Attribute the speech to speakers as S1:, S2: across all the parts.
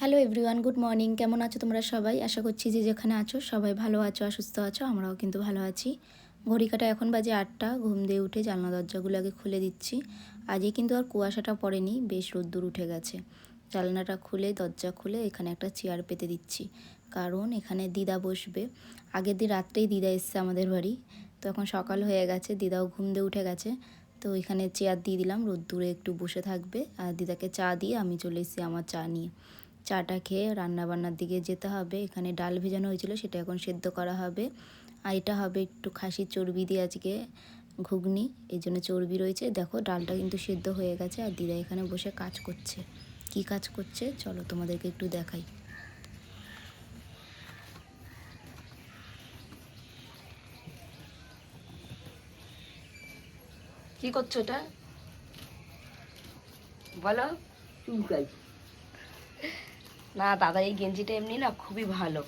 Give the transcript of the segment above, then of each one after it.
S1: Hello everyone good morning কেমন আছো তোমরা সবাই? আশা করছি যে যেখানে আছো, সবাই ভালো আছো আর সুস্থ আছো, আমরাও কিন্তু ভালো আছি। ঘড়ি কাটা এখন বাজে আটটা, ঘুম দিয়ে উঠে জানলা দরজাগুলো আগে খুলে দিচ্ছি। আজকে কিন্তু আর কুয়াশাটা পড়েনি, বেশ রোদ্দুর উঠে গেছে। জানলাটা খুলে, দরজা খুলে এখানে একটা চেয়ার পেতে দিচ্ছি। কারণ এখানে দিদা বসবে। আগের দিন রাত্রেই দিদা এসছে আমাদের বাড়ি। তো এখন সকাল হয়ে গেছে, দিদাও ঘুম দিয়ে উঠে গেছে। তো এখানে চেয়ার দিয়ে দিলাম, রোদ্দুরে একটু বসে থাকবে। আর দিদাকে চা দিয়ে আমি চলে এসেছি আমার চা নিয়ে। চাটা খেয়ে রান্না বান্নার দিকে যেতে হবে। এখানে ডাল ভেজানো হয়েছিল সেটা এখন সেদ্ধ করা হবে। আর এটা হবে একটু খাসির চর্বি দিয়ে আজকে ঘুগনি এই জন্য চর্বি রয়েছে। দেখো ডালটা কিন্তু সেদ্ধ হয়ে গেছে আর দিদা এখানে বসে কাজ করছে। কি কাজ করছে? চলো তোমাদেরকে একটু দেখাই।
S2: কি করছ এটা? বলো।
S3: চুলকাই
S2: না দাদা এই গেঞ্জিটা এমনি না খুবই ভালো।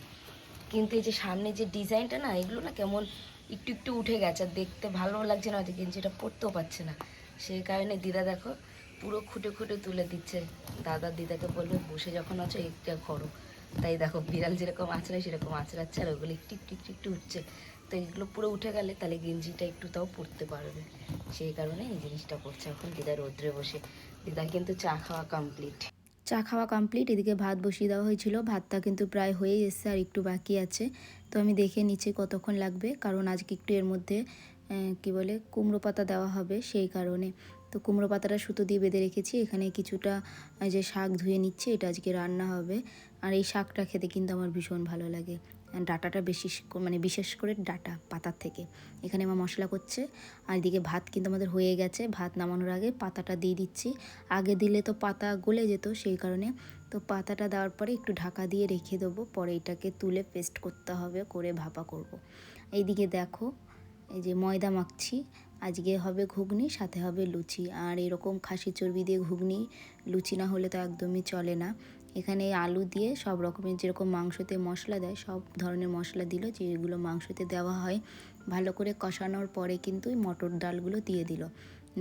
S2: কিন্তু এই যে সামনে যে ডিজাইনটা না, এগুলো না কেমন একটু একটু উঠে গেছে। দেখতে ভালো লাগছে না যে গেঞ্জিটা পরতেও পারছে না। সেই কারণে দিদা দেখো, পুরো খুঁটে খুঁটে তুলে দিচ্ছে। দাদা দিদাকে বলবে, বসে যখন আছো, একটা করো। তাই দেখো, বিড়াল যেরকম আছড়ায় সেরকম আছড়াচ্ছে আর ওগুলো একটু একটু একটু একটু উঠছে। তো এগুলো পুরো উঠে গেলে তাহলে গেঞ্জিটা একটু তাও পরতে পারবে। সেই কারণে এই জিনিসটা করছে এখন দিদা রোদ্রে বসে। দিদা কিন্তু চা খাওয়া কমপ্লিট
S1: চা খাওয়া কমপ্লিট এদিকে ভাত বসিয়ে দেওয়া হয়েছিল। ভাতটা কিন্তু প্রায় হয়ে এসছে আর একটু বাকি আছে। তো আমি দেখে নিচে কতক্ষণ লাগবে, কারণ আজকে একটু এর মধ্যে কি বলে, কুমড়ো পাতা দেওয়া হবে সেই কারণে। তো কুমড়ো পাতাটা সুতো দিয়ে বেঁধে রেখেছি, এখানে কিছুটা যে শাক ধুয়ে নিচ্ছে, এটা আজকে রান্না হবে। আর এই শাকটা খেতে কিন্তু আমার ভীষণ ভালো লাগে। ডাটাটা বেশি মানে বিশেষ করে ডাটা পাতার থেকে। এখানে আমার মশলা করছে, আর এদিকে ভাত কিন্তু আমাদের হয়ে গেছে। ভাত নামানোর আগে পাতাটা দিয়ে দিচ্ছি। আগে দিলে তো পাতা গলে যেত, সেই কারণে। তো পাতাটা দেওয়ার পরে একটু ঢাকা দিয়ে রেখে দেবো। পরে এটাকে তুলে পেস্ট করতে হবে, করে ভাপা করব। এইদিকে দেখো, এই যে ময়দা মাখছি। আজকে হবে ঘুগনি, সাথে হবে লুচি। আর এরকম খাসি চর্বি দিয়ে ঘুগনি, লুচি না হলে তো একদমই চলে না। এখানে আলু দিয়ে সব রকমের যেরকম মাংসতে মশলা দেয়, সব ধরনের মশলা দিল, যেগুলো মাংসতে দেওয়া হয়। ভালো করে কষানোর পরে কিন্তু মটর ডালগুলো দিয়ে দিল।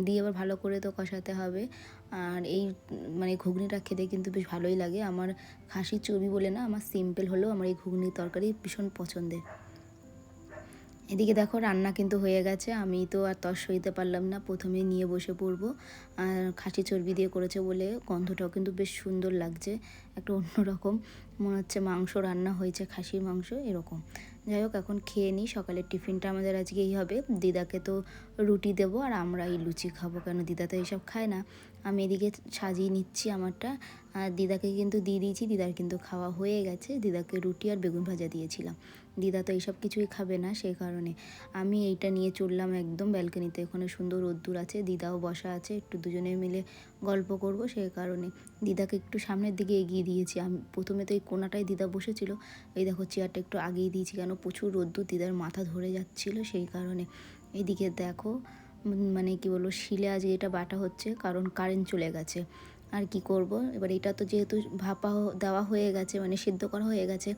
S1: দিয়ে আবার ভালো করে তো কষাতে হবে। আর এই মানে ঘুগনিটা খেতে কিন্তু বেশ ভালোই লাগে। আমার খাসি চর্বি বলে না, আমার সিম্পল হলেও আমার এই ঘুগনির তরকারি ভীষণ পছন্দের। এদিকে দেখো রান্না কিন্তু হয়ে গেছে। আমি তো আর তর সইতে পারলাম না। প্রথমে নিয়ে বসে পড়ব। আর খাসি চর্বি দিয়ে করেছে বলে গন্ধটাও কিন্তু বেশ সুন্দর লাগছে। একটা অন্যরকম। মনে হচ্ছে মাংস রান্না হয়েছে, খাসির মাংস, এরকম। যাই হোক, এখন খেয়ে নিই। সকালের টিফিনটা আমাদের আজকে এই হবে। দিদাকে তো রুটি দেবো আর আমরা এই লুচি খাব। কেন দিদা তো এইসব খায় না। আমি এদিকে সাজিয়ে নিচ্ছি আমারটা। আর দিদাকে কিন্তু দিয়ে দিয়েছি, দিদার কিন্তু খাওয়া হয়ে গেছে। দিদাকে রুটি আর বেগুন ভাজা দিয়েছিলাম। দিদা তো এইসব কিছুই খাবে না সেই কারণে। আমি এইটা নিয়ে চললাম একদম ব্যালকনিতে। ওখানে সুন্দর রোদ্দুর আছে, দিদাও বসা আছে, একটু দুজনে মিলে গল্প করব সেই কারণে। দিদাকে একটু সামনের দিকে এগিয়ে দিয়েছি। আমি প্রথমে তো এই কোনাটায় দিদা বসেছিল। এই দেখো চেয়ারটা একটু আগিয়ে দিয়েছি কেন? প্রচুর রোদ্দুর, দিদার মাথা ধরে যাচ্ছিল সেই কারণে। এদিকে দেখো মানে কি বলব, শিলে আজ এটা বাটা হচ্ছে, কারণ কারেন্ট চলে গেছে। আর কি করব? এবার এটা তো যেহেতু ভাপা দেওয়া হয়ে গেছে মানে সিদ্ধ করা হয়ে গেছে,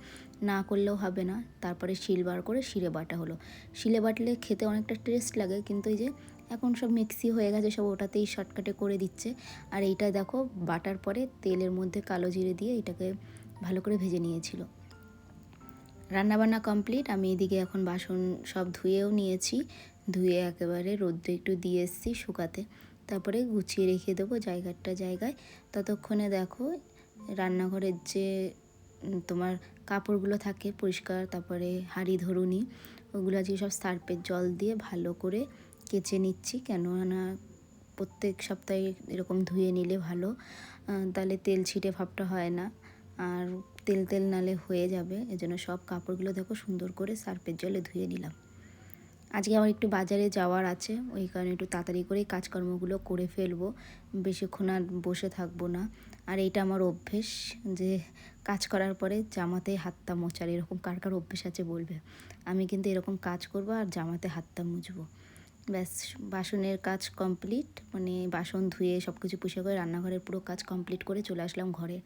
S1: না করলেও হবে না। তারপরে শিল বার করে শিলে বাটা হলো। শিলে বাটলে খেতে অনেকটা টেস্ট লাগে, কিন্তু এই যে এখন সব মিক্সি হয়ে গেছে, সব ওটাতেই শর্টকাটে করে দিচ্ছে। আর এইটা দেখো, বাটার পরে তেলের মধ্যে কালো জিরে দিয়ে এটাকে ভালো করে ভেজে নিয়েছিল। রান্নাবান্না কমপ্লিট আমি এদিকে এখন বাসন সব ধুয়েও নিয়েছি। ধুয়ে একেবারে রোদ্রে একটু দিয়ে এসেছি শুকাতে। তারপরে গুছিয়ে রেখে দেবো জায়গাটা জায়গায়। ততক্ষণে দেখো রান্নাঘরের যে তোমার কাপড়গুলো থাকে পরিষ্কার, তারপরে হাঁড়ি ধরুনি, ওগুলো আজকে সব সার্পের জল দিয়ে ভালো করে কেচে নিচ্ছি। কেননা প্রত্যেক সপ্তাহে এরকম ধুয়ে নিলে ভালো। তাহলে তেল ছিটে ভাবটা হয় না। আর তেল তেল নালে হয়ে যাবে। এজন্য সব কাপড়গুলো দেখো সুন্দর করে সার্ফের জলে ধুয়ে নিলাম। আজকে আমার একটু বাজারে যাওয়ার আছে, ওই কারণে একটু তাড়াতাড়ি করেই কাজকর্মগুলো করে ফেলব, বেশিক্ষণ আর বসে থাকব না। আর এটা আমার অভ্যেস যে কাজ করার পরে জামাতে হাতটা মোচার, এরকম কার কার অভ্যেস আছে বলবে। আমি কিন্তু এরকম কাজ করব আর জামাতে হাতটা মুছবো। ব্যাস, বাসনের কাজ কমপ্লিট মানে বাসন ধুয়ে সব কিছু পুষে করে রান্নাঘরের পুরো কাজ কমপ্লিট করে চলে আসলাম ঘরে।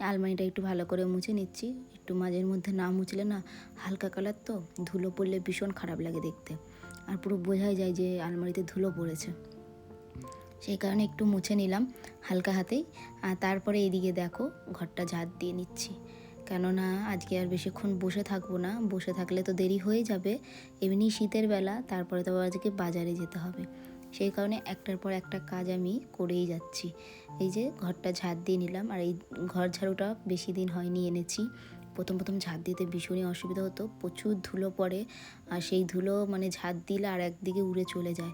S1: আলমারিটা একটু ভালো করে মুছে নিচ্ছি। একটু মাঝের মধ্যে না মুছলে না হালকা কালার তো, ধুলো পড়লে ভীষণ খারাপ লাগে দেখতে। আর পুরো বোঝাই যায় যে আলমারিতে ধুলো পড়েছে। সেই কারণে একটু মুছে নিলাম হালকা হাতেই। আর তারপরে এদিকে দেখো, ঘরটা ঝাড় দিয়ে নিচ্ছি। কেননা আজকে আর বেশিক্ষণ বসে থাকব না, বসে থাকলে তো দেরি হয়ে যাবে। এমনি শীতের বেলা, তারপরে তো আজকে বাজারে যেতে হবে। সেই কারণে একটার পর একটা কাজ আমি করেই যাচ্ছি। এই যে ঘরটা ঝাড় দিয়ে নিলাম আর এই ঘর ঝাড়ুটা বেশি দিন হয়নি এনেছি। প্রথম প্রথম ঝাড় দিতে ভীষণই অসুবিধা হতো, প্রচুর ধুলো পড়ে আর সেই ধুলো মানে ঝাড় দিলে আর একদিকে উড়ে চলে যায়।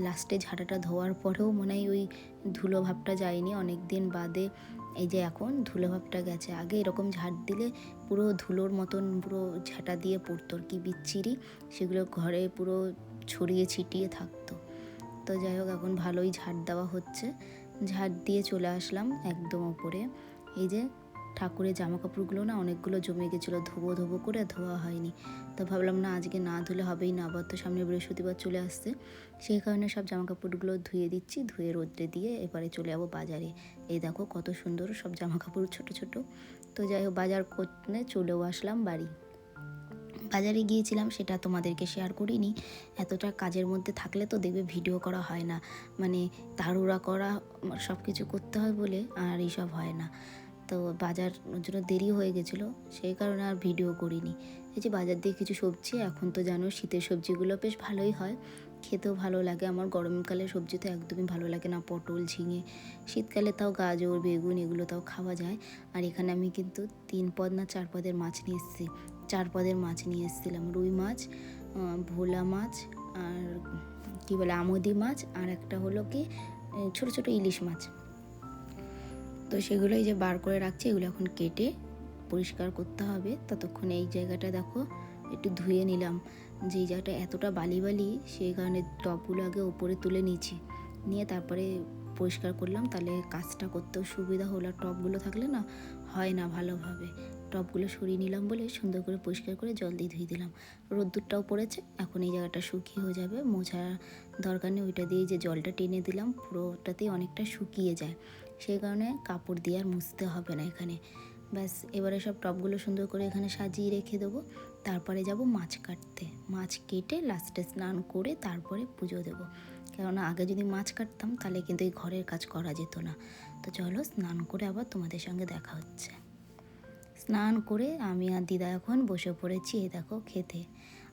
S1: লাস্টে ঝাঁটাটা ধোয়ার পরেও মনে হয় ওই ধুলো ভাবটা যায়নি। অনেক দিন বাদে এই যে এখন ধুলো ভাবটা গেছে। আগে এরকম ঝাড় দিলে পুরো ধুলোর মতন পুরো ঝাঁটা দিয়ে পড়তো আর কি, বিচ্ছিরি। সেগুলো ঘরে পুরো ছড়িয়ে ছিটিয়ে থাকতো। তো যাই হোক, এখন ভালোই ঝাড় দেওয়া হচ্ছে। ঝাড় দিয়ে চলে আসলাম একদম ওপরে। এই যে ঠাকুরের জামা কাপড়গুলো না অনেকগুলো জমে গেছিল, ধোবো ধোবো করে ধোয়া হয়নি। তো ভাবলাম না, আজকে না ধুলে হবেই না, আবার তো সামনে বৃহস্পতিবার চলে আসছে। সেই কারণে সব জামা কাপড়গুলো ধুয়ে দিচ্ছি, ধুয়ে রোদ্রে দিয়ে এবারে চলে যাব বাজারে। এই দেখো কত সুন্দর সব জামা কাপড় ছোটো ছোটো। তো যাই হোক, বাজার করতে চলেও আসলাম বাড়ি। বাজারে গিয়েছিলাম, সেটা তোমাদেরকে শেয়ার করিনি। এতটা কাজের মধ্যে থাকলে তো দেখবে ভিডিও করা হয় না। মানে তাড়ুরা করা সব কিছু করতে হয় বলে আর এইসব হয় না। তো বাজার জন্য দেরি হয়ে গেছিল, সেই কারণে আর ভিডিও করিনি। এই যে বাজার দিয়ে কিছু সবজি, এখন তো জানো শীতের সবজিগুলো বেশ ভালোই হয়। খেতেও ভালো লাগে, আমার গরমকালে সবজি তো একদমই ভালো লাগে না, পটল, ঝিঙে। শীতকালে তাও গাজর, বেগুন, এগুলো তাও খাওয়া যায়। আর এখানে আমি কিন্তু তিন পদ না চার পদের মাছ নিয়ে এসেছি। চার পদের মাছ নিয়ে এসেছিলাম, রুই মাছ ভোলা মাছ আর কি বলে, আমদি মাছ আর একটা হলো কি ছোট ছোট ইলিশ মাছ। তো সেগুলো এই যে বার করে রাখছি, এগুলো এখন কেটে পরিষ্কার করতে হবে। ততক্ষণে এই জায়গাটা দেখো, একটু ধুয়ে নিলাম। যে জায়গাটা এতটা বালি বালি সেই কারণে টপগুলো আগে ওপরে তুলে নিয়েছি। নিয়ে তারপরে পরিষ্কার করলাম, তাহলে কাজটা করতেও সুবিধা হলো। টপগুলো থাকলে না, হয় না ভালোভাবে। টপগুলো সরিয়ে নিলাম বলে সুন্দর করে পরিষ্কার করে জল দিয়ে ধুয়ে দিলাম। রোদ্দুরটাও পড়েছে, এখন এই জায়গাটা শুকিয়ে হয়ে যাবে। মোছা দরকার নেই, ওইটা দিয়ে যে জলটা টেনে দিলাম, পুরোটাতেই অনেকটা শুকিয়ে যায়। সেই কারণে কাপড় দিয়ে আর মুছতে হবে না এখানে। ব্যাস, এবারে সব টপগুলো সুন্দর করে এখানে সাজিয়ে রেখে দেবো। তারপরে যাব মাছ কাটতে। মাছ কেটে লাস্টে স্নান করে তারপরে পুজো দেবো। কেননা আগে যদি মাছ কাটতাম, তাহলে কিন্তু এই ঘরের কাজ করা যেত না। তো চলো স্নান করে আবার তোমাদের সঙ্গে দেখা হচ্ছে। স্নান করে আমি আর দিদা এখন বসে পড়েছি, এই দেখো খেতে।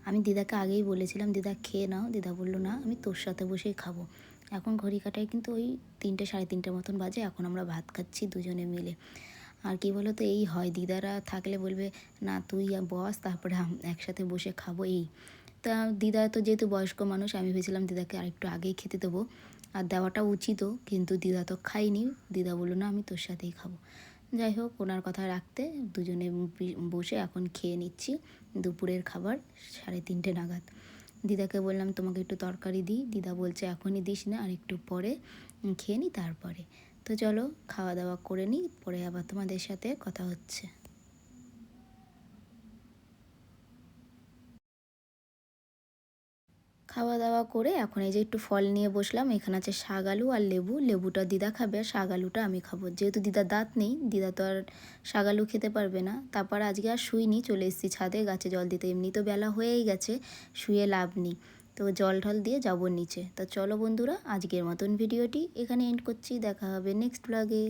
S1: আমি দিদাকে আগেই বলেছিলাম, দিদা, খেয়ে নাও। দিদা বলল, না, আমি তোর সাথে বসেই খাব। এখন ঘড়ি কাটায় কিন্তু ওই তিনটে, সাড়ে তিনটে মতন বাজে, এখন আমরা ভাত খাচ্ছি দুজনে মিলে। আর কি বলো তো এই হয়, দিদারা থাকলে বলবে, না, তুই বস, তারপরে একসাথে বসে খাব। এই। তা দিদা তো যেহেতু বয়স্ক মানুষ, আমি ভেবেছিলাম দিদাকে আরেকটু আগেই খেতে দেবো। আর দেওয়াটা উচিতও, কিন্তু দিদা তো খাইনি দিদা বলল, না, আমি তোর সাথেই খাব। যাই হোক, ওনার কথা রাখতে দুজনে বসে এখন খেয়ে নিচ্ছি দুপুরের খাবার, সাড়ে তিনটে নাগাদ। দিদাকে বললাম, তোমাকে একটু তরকারি দিই। দিদা বলছে, এখনই দিস না, আর একটু পরে খেয়ে নিই তারপরে। তো চলো, খাওয়া দাওয়া করে নিই পরে আবার তোমাদের সাথে কথা হচ্ছে। খাওয়া দাওয়া করে এখন এই যে একটু ফল নিয়ে বসলাম, এখানে আছে শাক আলু আর লেবু। লেবুটা দিদা খাবে আর শাক আলুটা আমি খাব। যেহেতু দিদার দাঁত নেই, দিদা তো আর শাক আলু খেতে পারবে না। তারপর আজকে আর শুইনি, চলে এসেছি ছাদে, গাছে জল দিতে। এমনি তো বেলা হয়েই গেছে, শুয়ে লাভ নেই। তো জল ঢল দিয়ে যাব নিচে। তো চলো বন্ধুরা, আজকের মতন ভিডিওটি এখানে এন্ড করছি। দেখা হবে নেক্সট ব্লগে